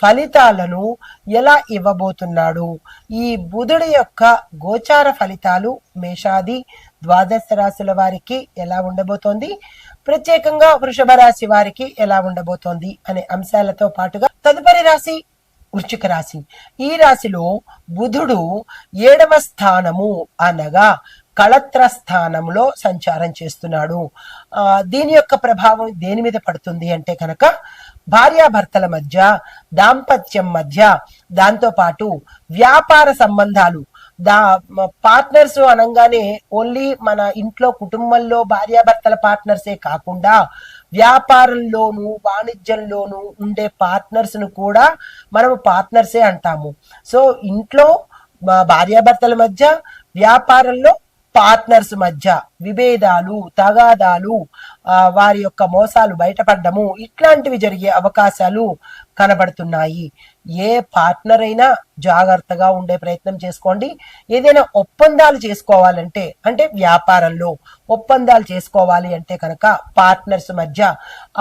ఫలితాలను ఎలా ఇవ్వబోతున్నాడు? ఈ బుధుడి యొక్క గోచార ఫలితాలు మేషాది ద్వాదశ రాశుల వారికి ఎలా ఉండబోతోంది? ప్రత్యేకంగా వృషభ రాశి వారికి ఎలా ఉండబోతోంది అనే అంశాలతో పాటుగా తదుపరి రాశి వృశ్చిక రాశి. ఈ రాశిలో బుధుడు ఏడవ స్థానము అనగా కళత్ర స్థానంలో సంచారం చేస్తున్నాడు. ఆ దీని యొక్క ప్రభావం దేని మీద పడుతుంది అంటే కనుక భార్యాభర్తల మధ్య దాంపత్యం మధ్య దాంతో పాటు వ్యాపార సంబంధాలు. దా పార్ట్నర్స్ అనగానే ఓన్లీ మన ఇంట్లో కుటుంబంలో భార్యాభర్తల పార్ట్నర్సే కాకుండా వ్యాపారంలోను వాణిజ్యంలోను ఉండే పార్ట్నర్స్ను కూడా మనము పార్ట్నర్సే అంటాము. సో ఇంట్లో భార్యాభర్తల మధ్య వ్యాపారంలో పార్ట్నర్స్ మధ్య విభేదాలు తగాదాలు వారి యొక్క మోసాలు బయటపడ్డము ఇట్లాంటివి జరిగే అవకాశాలు కనబడుతున్నాయి. ఏ పార్ట్నర్ అయినా జాగ్రత్తగా ఉండే ప్రయత్నం చేసుకోండి. ఏదైనా ఒప్పందాలు చేసుకోవాలంటే అంటే వ్యాపారంలో ఒప్పందాలు చేసుకోవాలి అంటే కనుక పార్ట్నర్స్ మధ్య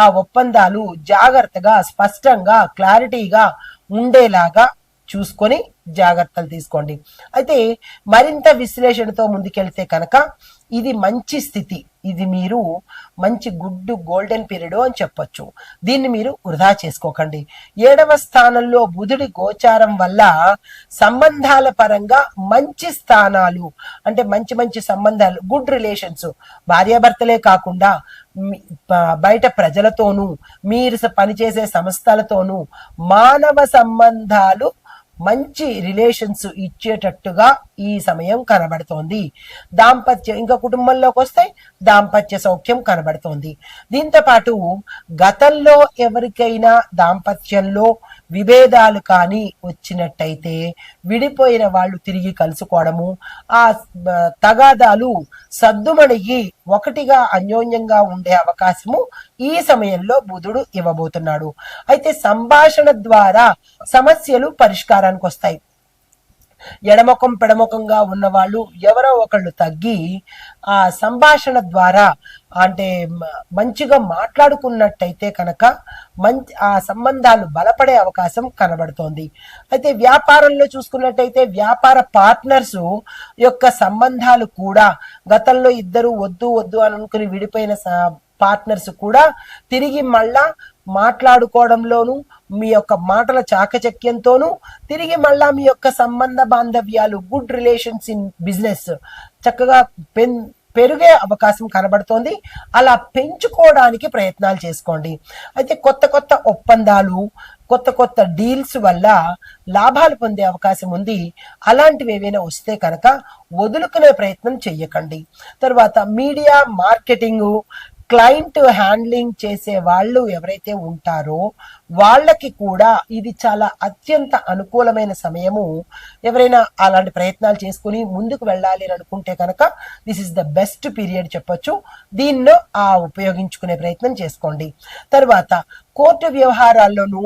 ఆ ఒప్పందాలు జాగ్రత్తగా స్పష్టంగా క్లారిటీగా ఉండేలాగా చూసుకొని జాగ్రత్తలు తీసుకోండి. అయితే మరింత విశ్లేషణతో ముందుకెళ్తే కనుక ఇది మంచి స్థితి. ఇది మీరు మంచి గుడ్ గోల్డెన్ పీరియడ్ అని చెప్పొచ్చు. దీన్ని మీరు వృధా చేసుకోకండి. ఏడవ స్థానంలో బుధుడి గోచారం వల్ల సంబంధాల పరంగా మంచి స్థానాలు అంటే మంచి మంచి సంబంధాలు గుడ్ రిలేషన్స్ భార్యాభర్తలే కాకుండా బయట ప్రజలతోనూ మీరు పనిచేసే సంస్థలతోనూ మానవ సంబంధాలు మంచి రిలేషన్స్ ఇచ్చేటట్టుగా ఈ సమయం కనబడుతోంది. దాంపత్య ఇంకా కుటుంబంలోకి వస్తే దాంపత్య సౌఖ్యం కనబడుతోంది. దీంతో పాటు గతంలో ఎవరికైనా దాంపత్యంలో విభేదాలు కానీ వచ్చినట్టయితే విడిపోయిన వాళ్ళు తిరిగి కలుసుకోవడము ఆ తగాదాలు సద్దుమణిగి ఒకటిగా అన్యోన్యంగా ఉండే అవకాశము ఈ సమయంలో బుధుడు ఇవ్వబోతున్నాడు. అయితే సంభాషణ ద్వారా సమస్యలు పరిష్కారానికి వస్తాయి. ఎడమొఖం పెడమొఖంగా ఉన్న వాళ్ళు ఎవరో ఒకళ్ళు తగ్గి ఆ సంభాషణ ద్వారా అంటే మంచిగా మాట్లాడుకున్నట్టయితే కనుక మంచి ఆ సంబంధాలు బలపడే అవకాశం కనబడుతోంది. అయితే వ్యాపారంలో చూసుకున్నట్టయితే వ్యాపార పార్ట్నర్స్ యొక్క సంబంధాలు కూడా గతంలో ఇద్దరు వద్దు వద్దు అని అనుకుని విడిపోయిన పార్ట్నర్స్ కూడా తిరిగి మళ్ళా మాట్లాడుకోవడంలోనూ మీ యొక్క మాటల చాకచక్యంతోనూ తిరిగి మళ్ళా మీ యొక్క సంబంధ బాంధవ్యాలు గుడ్ రిలేషన్స్ ఇన్ బిజినెస్ చక్కగా పెన్ పెరిగే అవకాశం కనబడుతోంది. అలా పెంచుకోవడానికి ప్రయత్నాలు చేసుకోండి. అయితే కొత్త కొత్త ఒప్పందాలు కొత్త కొత్త డీల్స్ వల్ల లాభాలు పొందే అవకాశం ఉంది. అలాంటివి ఏవైనా వస్తే కనుక వదులుకునే ప్రయత్నం చెయ్యకండి. తర్వాత మీడియా మార్కెటింగ్ క్లయింట్ హ్యాండ్లింగ్ చేసే వాళ్ళు ఎవరైతే ఉంటారో వాళ్ళకి కూడా ఇది చాలా అత్యంత అనుకూలమైన సమయము. ఎవరైనా అలాంటి ప్రయత్నాలు చేసుకుని ముందుకు వెళ్ళాలి అని అనుకుంటే కనుక this is the best period చెప్పొచ్చు. దీన్ని ఆ ఉపయోగించుకునే ప్రయత్నం చేసుకోండి. తర్వాత కోర్టు వ్యవహారాల్లోనూ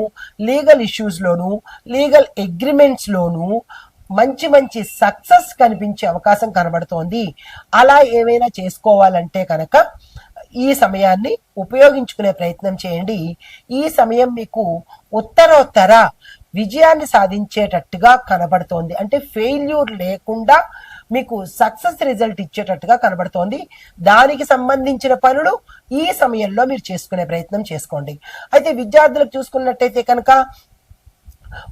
లీగల్ ఇష్యూస్లోనూ లీగల్ అగ్రిమెంట్స్లోనూ మంచి మంచి సక్సెస్ కనిపించే అవకాశం కనబడుతోంది. అలా ఏమైనా చేసుకోవాలంటే కనుక ఈ సమయాన్ని ఉపయోగించుకునే ప్రయత్నం చేయండి. ఈ సమయం మీకు ఉత్తరోత్తర విజయాన్ని సాధించేటట్టుగా కనబడుతోంది. అంటే ఫెయిల్యూర్ లేకుండా మీకు సక్సెస్ రిజల్ట్ ఇచ్చేటట్టుగా కనబడుతోంది. దానికి సంబంధించిన పనులు ఈ సమయంలో మీరు చేసుకునే ప్రయత్నం చేసుకోండి. అయితే విద్యార్థులకు చూసుకున్నట్టయితే కనుక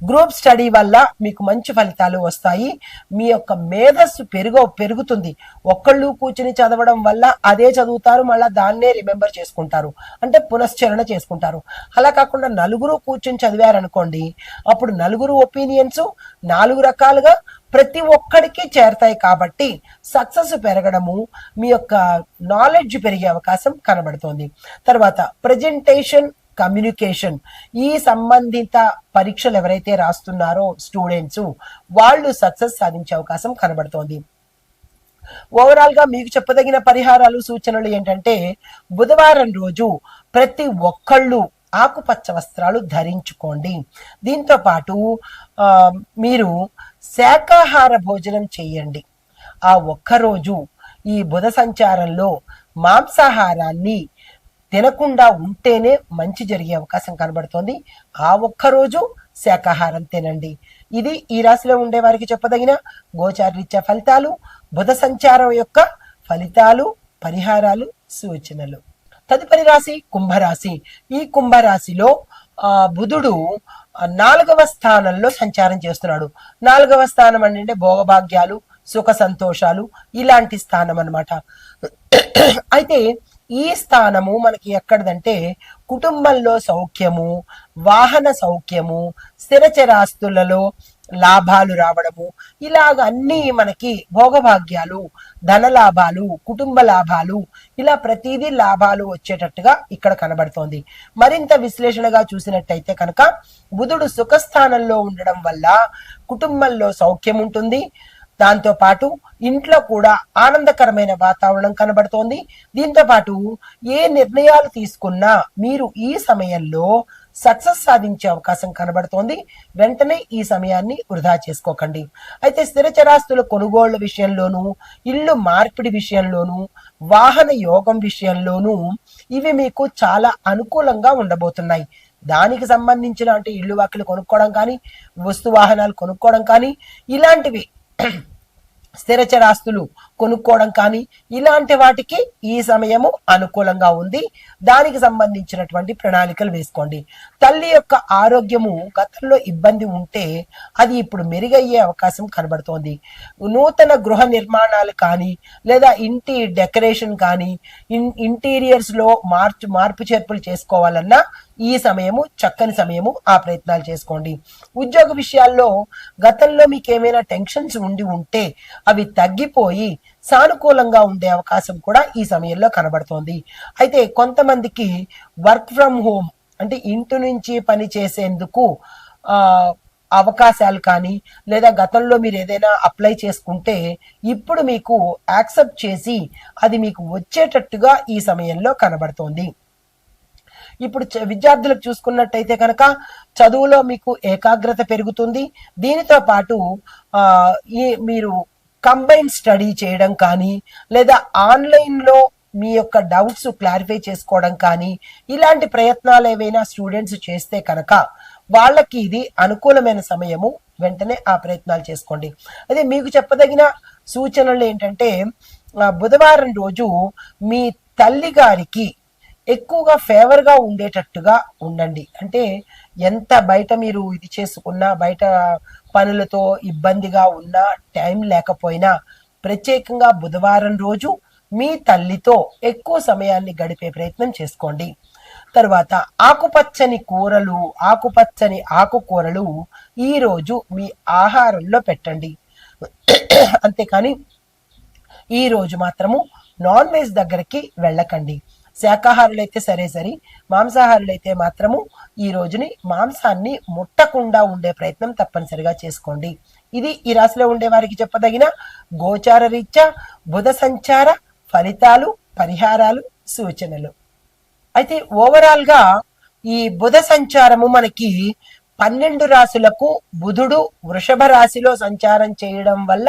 గ్రూప్ స్టడీ వల్ల మీకు మంచి ఫలితాలు వస్తాయి. మీ యొక్క మేధస్సు పెరుగు పెరుగుతుంది. ఒక్కళ్ళు కూర్చుని చదవడం వల్ల అదే చదువుతారు మళ్ళీ దాన్నే రిమెంబర్ చేసుకుంటారు. అంటే పునశ్చరణ చేసుకుంటారు. అలా కాకుండా నలుగురు కూర్చుని చదివారనుకోండి అప్పుడు నలుగురు ఒపీనియన్స్ నాలుగు రకాలుగా ప్రతి ఒక్కడికి చేరతాయి కాబట్టి సక్సెస్ పెరగడము మీ యొక్క నాలెడ్జ్ పెరిగే అవకాశం కనబడుతోంది. తర్వాత ప్రజెంటేషన్ కమ్యూనికేషన్. ఈ సంబంధిత పరీక్షలు ఎవరైతే రాస్తున్నారో స్టూడెంట్స్ వాళ్ళు సక్సెస్ సాధించే అవకాశం కనబడుతోంది. ఓవరాల్గా మీకు చెప్పదగిన పరిహారాలు సూచనలు ఏంటంటే బుధవారం రోజు ప్రతి ఒక్కళ్ళు ఆకుపచ్చ వస్త్రాలు ధరించుకోండి. దీంతో పాటు మీరు శాకాహార భోజనం చేయండి. ఆ ఒక్కరోజు ఈ బుధ సంచారంలో మాంసాహారాన్ని తినకుండా ఉంటేనే మంచి జరిగే అవకాశం కనబడుతోంది. ఆ ఒక్కరోజు శాకాహారం తినండి. ఇది ఈ రాశిలో ఉండే వారికి చెప్పదగిన గోచారరీత్యా ఫలితాలు బుధ సంచారం యొక్క ఫలితాలు పరిహారాలు సూచనలు. తదుపరి రాశి కుంభరాశి. ఈ కుంభరాశిలో ఆ బుధుడు నాలుగవ స్థానంలో సంచారం చేస్తున్నాడు. నాలుగవ స్థానం అంటే భోగభాగ్యాలు సుఖ సంతోషాలు ఇలాంటి స్థానం అన్నమాట. అయితే ఈ స్థానము మనకి ఎక్కడదంటే కుటుంబంలో సౌఖ్యము వాహన సౌఖ్యము స్థిరచరాస్తులలో లాభాలు రావడము. ఇలాగ అన్ని మనకి భోగభాగ్యాలు ధన లాభాలు కుటుంబ లాభాలు ఇలా ప్రతిదీ లాభాలు వచ్చేటట్టుగా ఇక్కడ కనబడుతోంది. మరింత విశ్లేషణగా చూసినట్టయితే కనుక బుధుడు సుఖస్థానంలో ఉండడం వల్ల కుటుంబంలో సౌఖ్యం ఉంటుంది. దాంతో పాటు ఇంట్లో కూడా ఆనందకరమైన వాతావరణం కనబడుతోంది. దీంతో పాటు ఏ నిర్ణయాలు తీసుకున్నా మీరు ఈ సమయంలో సక్సెస్ సాధించే అవకాశం కనబడుతోంది. వెంటనే ఈ సమయాన్ని వృధా చేసుకోకండి. అయితే స్థిరచరాస్తుల కొనుగోళ్ళ విషయంలోనూ ఇల్లు మార్పిడి విషయంలోనూ వాహన యోగం విషయంలోనూ ఇవి మీకు చాలా అనుకూలంగా ఉండబోతున్నాయి. దానికి సంబంధించిన అంటే ఇల్లు వాకిలు కొనుక్కోవడం కానీ వస్తు వాహనాలు కొనుక్కోవడం కానీ ఇలాంటివి స్థిరచరాస్తులు కొనుక్కోవడం కానీ ఇలాంటి వాటికి ఈ సమయము అనుకూలంగా ఉంది. దానికి సంబంధించినటువంటి ప్రణాళికలు వేసుకోండి. తల్లి యొక్క ఆరోగ్యము గతంలో ఇబ్బంది ఉంటే అది ఇప్పుడు మెరుగయ్యే అవకాశం కనబడుతోంది. నూతన గృహ నిర్మాణాలు కానీ లేదా ఇంటి డెకరేషన్ కానీ ఇన్ ఇంటీరియర్స్లో మార్చు మార్పు చేర్పులు చేసుకోవాలన్నా ఈ సమయము చక్కని సమయము ఆ ప్రయత్నాలు చేసుకోండి. ఉద్యోగ విషయాల్లో గతంలో మీకు ఏమైనా టెన్షన్స్ ఉండి ఉంటే అవి తగ్గిపోయి సానుకూలంగా ఉండే అవకాశం కూడా ఈ సమయంలో కనబడుతోంది. అయితే కొంతమందికి వర్క్ ఫ్రమ్ హోమ్ అంటే ఇంటి నుంచి పని చేసేందుకు అవకాశాలు కానీ లేదా గతంలో మీరు ఏదైనా అప్లై చేసుకుంటే ఇప్పుడు మీకు యాక్సెప్ట్ చేసి అది మీకు వచ్చేటట్టుగా ఈ సమయంలో కనబడుతోంది. ఇప్పుడు చ- విద్యార్థులకు చూసుకున్నట్టయితే కనుక చదువులో మీకు ఏకాగ్రత పెరుగుతుంది. దీనితో పాటు ఈ మీరు కంబైన్ స్టడీ చేయడం కానీ లేదా ఆన్లైన్లో మీ యొక్క డౌట్స్ క్లారిఫై చేసుకోవడం కానీ ఇలాంటి ప్రయత్నాలు ఏవైనా స్టూడెంట్స్ చేస్తే కనుక వాళ్ళకి ఇది అనుకూలమైన సమయము. వెంటనే ఆ ప్రయత్నాలు చేసుకోండి. అదే మీకు చెప్పదగిన సూచనలు ఏంటంటే బుధవారం రోజు మీ తల్లి గారికి ఎక్కువగా ఫేవర్గా ఉండేటట్టుగా ఉండండి. అంటే ఎంత బయట మీరు ఇది చేసుకున్నా బయట పనులతో ఇబ్బందిగా ఉన్నా టైం లేకపోయినా ప్రత్యేకంగా బుధవారం రోజు మీ తల్లితో ఎక్కువ సమయాన్ని గడిపే ప్రయత్నం చేసుకోండి. తర్వాత ఆకుపచ్చని కూరలు ఆకుపచ్చని ఆకుకూరలు ఈరోజు మీ ఆహారంలో పెట్టండి. అంతేకాని ఈరోజు మాత్రము నాన్ వెజ్ దగ్గరికి వెళ్ళకండి. శాకాహారులు అయితే సరే సరి మాంసాహారులు అయితే మాత్రము ఈ రోజుని మాంసాన్ని ముట్టకుండా ఉండే ప్రయత్నం తప్పనిసరిగా చేసుకోండి. ఇది ఈ రాశిలో ఉండే వారికి చెప్పదగిన గోచార రీత్యా బుధ సంచార ఫలితాలు పరిహారాలు సూచనలు. అయితే ఓవరాల్గా ఈ బుధ సంచారము మనకి పన్నెండు రాశులకు బుధుడు వృషభ రాశిలో సంచారం చేయడం వల్ల